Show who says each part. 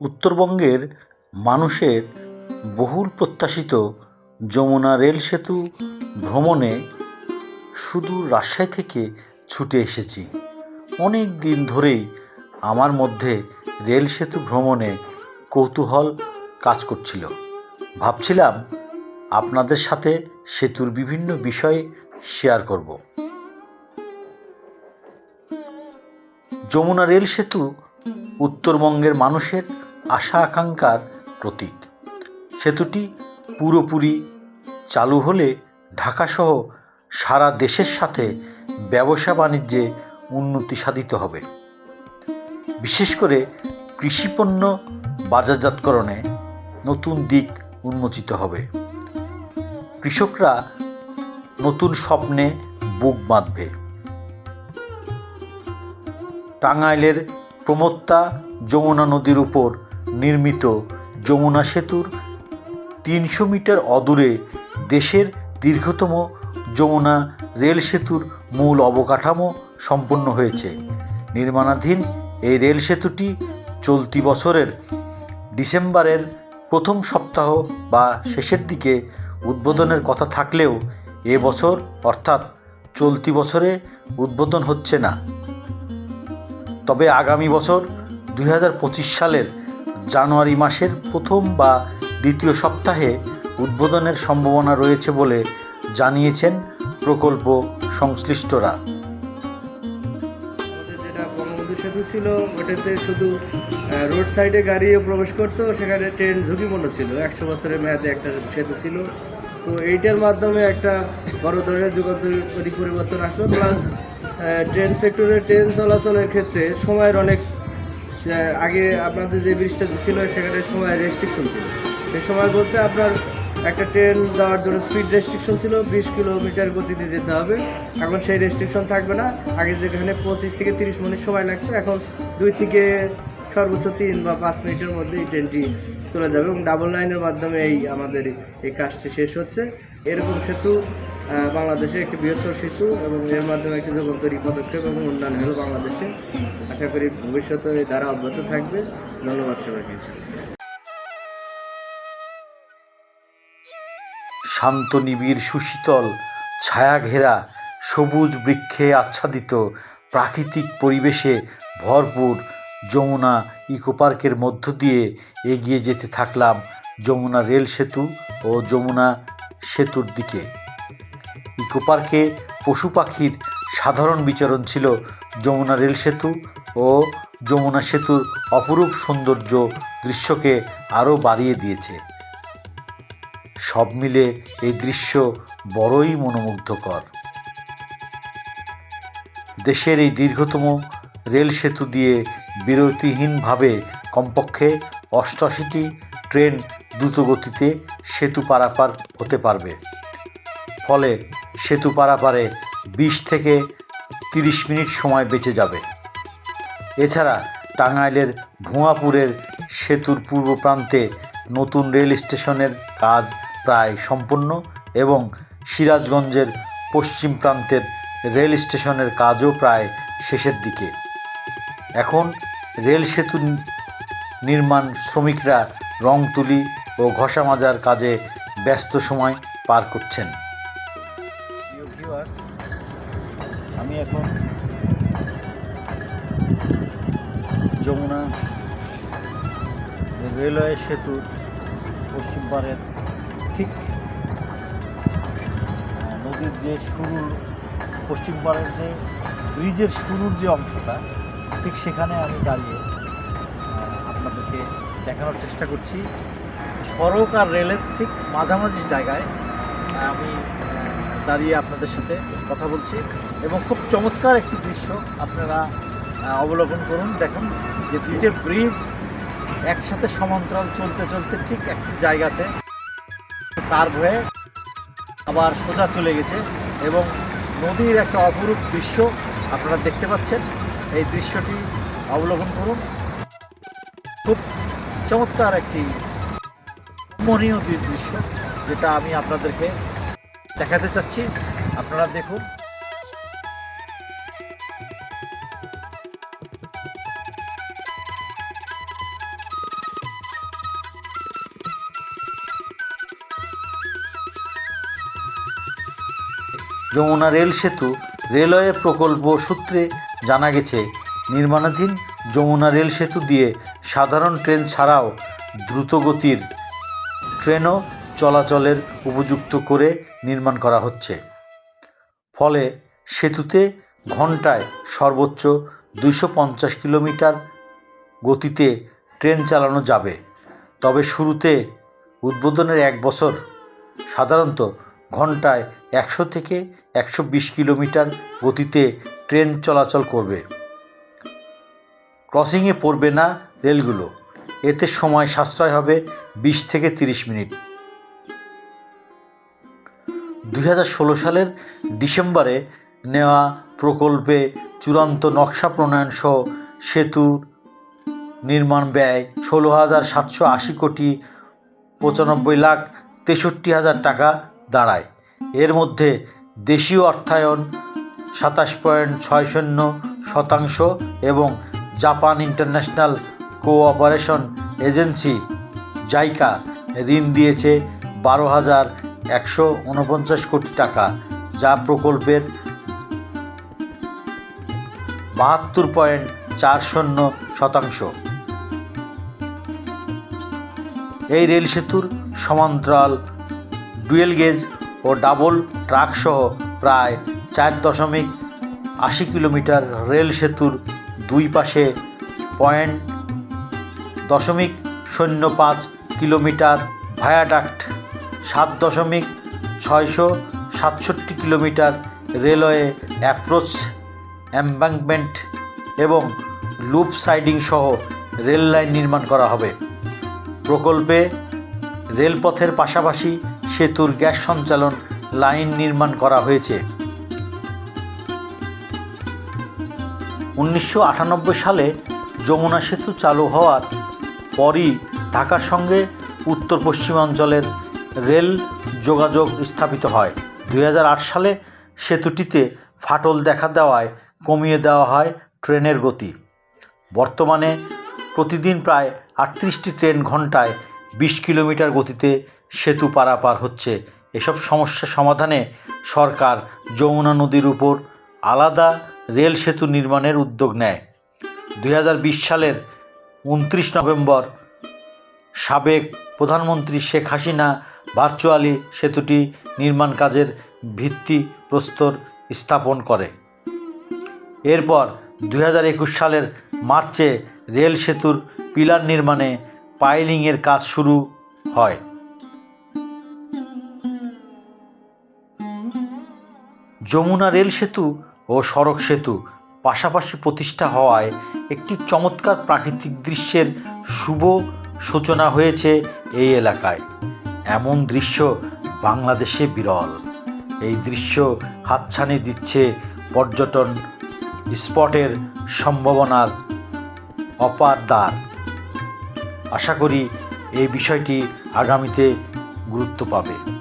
Speaker 1: উত্তরবঙ্গের মানুষের বহুল প্রত্যাশিত যমুনা রেল সেতু ভ্রমণে সুদূর রাজশাহী থেকে ছুটে এসেছি। অনেক দিন ধরেই আমার মধ্যে রেল সেতু ভ্রমণে কৌতূহল কাজ করছিল। ভাবছিলাম আপনাদের সাথে সেতুর বিভিন্ন বিষয় শেয়ার করব। যমুনা রেল সেতু উত্তরবঙ্গের মানুষের আশা আকাঙ্ক্ষার প্রতীক। সেতুটি পুরোপুরি চালু হলে ঢাকাসহ সারা দেশের সাথে ব্যবসা বাণিজ্যে উন্নতি সাধিত হবে। বিশেষ করে কৃষিপণ্য বাজারজাতকরণে নতুন দিক উন্মোচিত হবে। কৃষকরা নতুন স্বপ্নে বুক বাঁধবে। টাঙ্গাইলের প্রমত্তা যমুনা নদীর উপর নির্মিত যমুনা সেতুর তিনশো মিটার অদূরে দেশের দীর্ঘতম যমুনা রেল সেতুর মূল অবকাঠামো সম্পন্ন হয়েছে। নির্মাণাধীন এই রেল সেতুটি চলতি বছরের ডিসেম্বরের প্রথম সপ্তাহ বা শেষের দিকে উদ্বোধনের কথা থাকলেও এ বছর অর্থাৎ চলতি বছরে উদ্বোধন হচ্ছে না। তবে আগামী বছর দু হাজার পঁচিশ সালের জানুয়ারি মাসের প্রথম বা দ্বিতীয় সপ্তাহে উদ্বোধনের সম্ভাবনা রয়েছে বলে জানিয়েছেন প্রকল্প সংশ্লিষ্টরা।
Speaker 2: সেতু ছিল, ওটাতে শুধু রোড সাইডে গাড়িও প্রবেশ করতো, সেখানে ট্রেন ঝুঁকিপূর্ণ ছিল। একশো বছরের মেয়াদে একটা সেতু ছিল। তো এইটার মাধ্যমে একটা বড় ধরনের যুগান্তরী পরিবর্তন আসলো। প্লাস ট্রেন সেক্টরে ট্রেন চলাচলের ক্ষেত্রে সময়ের অনেক আগে আপনাদের যে ব্রিজটা ছিল, সেখানে সময় রেস্ট্রিকশন ছিল। সেই সময় বলতে আপনার একটা ট্রেন যাওয়ার জন্য স্পিড রেস্ট্রিকশন ছিল, বিশ কিলোমিটার গতিতে যেতে হবে। এখন সেই রেস্ট্রিকশন থাকবে না। আগে যেখানে পঁচিশ থেকে তিরিশ মিনিট সময় লাগতো, এখন দুই থেকে সর্বোচ্চ তিন বা পাঁচ মিনিটের মধ্যে এই ট্রেনটি চলে যাবে এবং ডাবল লাইনের মাধ্যমে এই আমাদের এই কাজটি শেষ হচ্ছে। এরকম সেতু বাংলাদেশে একটি বৃহত্তর সেতু এবং এর মাধ্যমে একটি যুগান্তরী পদক্ষেপ এবং উন্নয়ন হলো বাংলাদেশে, আশা করি ভবিষ্যতে এই ধারা অব্যাহত থাকবে। ধন্যবাদ সবাইকে।
Speaker 1: শান্ত নিবিড় সুশীতল ছায়া ঘেরা সবুজ বৃক্ষে আচ্ছাদিত, প্রাকৃতিক পরিবেশে ভরপুর যমুনা ইকো পার্কের মধ্য দিয়ে এগিয়ে যেতে থাকলাম যমুনা রেল সেতু ও যমুনা সেতুর দিকে। ইকো পার্কে পশু পাখির সাধারণ বিচরণ ছিল যমুনা রেল সেতু ও যমুনা সেতুর অপরূপ সৌন্দর্য দৃশ্যকে আরও বাড়িয়ে দিয়েছে। সব মিলে এই দৃশ্য বড়ই মনোমুগ্ধকর। দেশের এই দীর্ঘতম রেল সেতু দিয়ে বিরতিহীনভাবে কমপক্ষে অষ্টআশিটি ট্রেন দ্রুতগতিতে সেতু পারাপার হতে পারবে। ফলে সেতু পারাপারে বিশ থেকে তিরিশ মিনিট সময় বেঁচে যাবে। এছাড়া টাঙ্গাইলের ভুয়াপুরের সেতুর পূর্ব প্রান্তে নতুন রেল স্টেশনের কাজ প্রায় সম্পন্ন এবং সিরাজগঞ্জের পশ্চিম প্রান্তের রেল স্টেশনের কাজও প্রায় শেষের দিকে। এখন রেল সেতু নির্মাণ শ্রমিকরা রং তুলি ও ঘষা মাজার কাজে ব্যস্ত সময় পার করছেন। আমি এখন যমুনা রেলওয়ে সেতুর পশ্চিম পাড়ের ঠিক নদীর যে শুরুর, পশ্চিম পাড়ের যে ব্রিজের শুরুর যে অংশটা, ঠিক সেখানে আমি দাঁড়িয়ে আপনাদেরকে দেখানোর চেষ্টা করছি। সড়ক আর রেলের ঠিক মাঝামাঝি জায়গায় আমি দাঁড়িয়ে আপনাদের সাথে কথা বলছি এবং খুব চমৎকার একটি দৃশ্য আপনারা অবলোকন করুন। দেখুন যে দুইটা ব্রিজ একসাথে সমান্তরাল চলতে চলতে ঠিক একটি জায়গাতে কার্ভ হয়ে আবার সোজা চলে গেছে এবং নদীর একটা অপরূপ দৃশ্য আপনারা দেখতে পাচ্ছেন। এই দৃশ্যটি অবলোকন করুন। খুব চমৎকার একটি স্মরণীয় দুই দৃশ্য, যেটা আমি আপনাদেরকে দেখাতে চাচ্ছি, আপনারা দেখুন। যমুনা রেল সেতু, রেলওয়ে প্রকল্প সূত্রে জানা গেছে, নির্মাণাধীন যমুনা রেল সেতু দিয়ে সাধারণ ট্রেন ছাড়াও দ্রুতগতির ট্রেনও চলাচলের উপযুক্ত করে নির্মাণ করা হচ্ছে। ফলে সেতুতে ঘন্টায় সর্বোচ্চ দুইশো পঞ্চাশ কিলোমিটার গতিতে ট্রেন চালানো যাবে। তবে শুরুতে উদ্বোধনের এক বছর সাধারণত ঘন্টায় একশো থেকে একশো বিশ কিলোমিটার গতিতে ট্রেন চলাচল করবে। ক্রসিংয়ে পড়বে না রেলগুলো। এতে সময় সাশ্রয় হবে বিশ থেকে তিরিশ মিনিট। দু হাজার ষোলো সালের ডিসেম্বরে নেওয়া প্রকল্পে চূড়ান্ত নকশা প্রণয়ন সহ সেতুর নির্মাণ ব্যয় ষোলো হাজার সাতশো আশি কোটি পঁচানব্বই লাখ তেষট্টি হাজার টাকা দাঁড়ায়। এর মধ্যে দেশীয় অর্থায়ন সাতাশ পয়েন্ট ছয় শূন্য শতাংশ এবং Japan International Cooperation Agency JICA ঋণ দিয়েছে বারো হাজার একশো উনপঞ্চাশ কোটি টাকা, যা প্রকল্পের বাহাত্তর পয়েন্ট চার শূন্য শতাংশ। এই রেল সেতুর সমান্তরাল ডুয়েল গেজ ও ডাবল ট্রাক সহ প্রায় চার দশমিক আশি কিলোমিটার রেল সেতুর দুই পাশে পয়েন্ট দশমিক শূন্য পাঁচ কিলোমিটার ভায়াডাক্ট সাত দশমিক ছয়শো সাতষট্টি কিলোমিটার রেলওয়ে অ্যাপ্রোচ এম্বাঙ্কমেন্ট এবং লুপ সাইডিং সহ রেল লাইন নির্মাণ করা হবে। প্রকল্পে রেলপথের পাশাপাশি সেতুর গ্যাস সঞ্চালন লাইন নির্মাণ করা হয়েছে। উনিশশো আটানব্বই সালে যমুনা সেতু চালু হওয়ার পরই ঢাকার সঙ্গে উত্তর পশ্চিমাঞ্চলের রেল যোগাযোগ স্থাপিত হয়। দুই হাজার আট সালে সেতুটিতে ফাটল দেখা দেওয়ায় কমিয়ে দেওয়া হয় ট্রেনের গতি। বর্তমানে প্রতিদিন প্রায় আটত্রিশটি ট্রেন ঘন্টায় বিশ কিলোমিটার গতিতে সেতু পারাপার হচ্ছে। এসব সমস্যা সমাধানে সরকার যমুনা নদীর উপর আলাদা রেল সেতু নির্মাণের উদ্যোগ নেয়। দুই হাজার বিশ সালের উনত্রিশ নভেম্বর। সাবেক প্রধানমন্ত্রী শেখ হাসিনা ভার্চুয়ালি সেতুটি নির্মাণ কাজের ভিত্তি প্রস্তর স্থাপন করে। এরপর দু হাজার একুশ সালের মার্চে রেল সেতুর পিলার নির্মাণে পাইলিংয়ের কাজ শুরু হয়। যমুনা রেল সেতু ও সড়ক সেতু পাশাপাশি প্রতিষ্ঠা হওয়ায় একটি চমৎকার প্রাকৃতিক দৃশ্যের শুভ সূচনা হয়েছে এই এলাকায়। এমন দৃশ্য বাংলাদেশে বিরল। এই দৃশ্য হাতছানি দিচ্ছে পর্যটন স্পটের সম্ভাবনার অপার দ্বার। আশা করি এই বিষয়টি আগামীতে গুরুত্ব পাবে।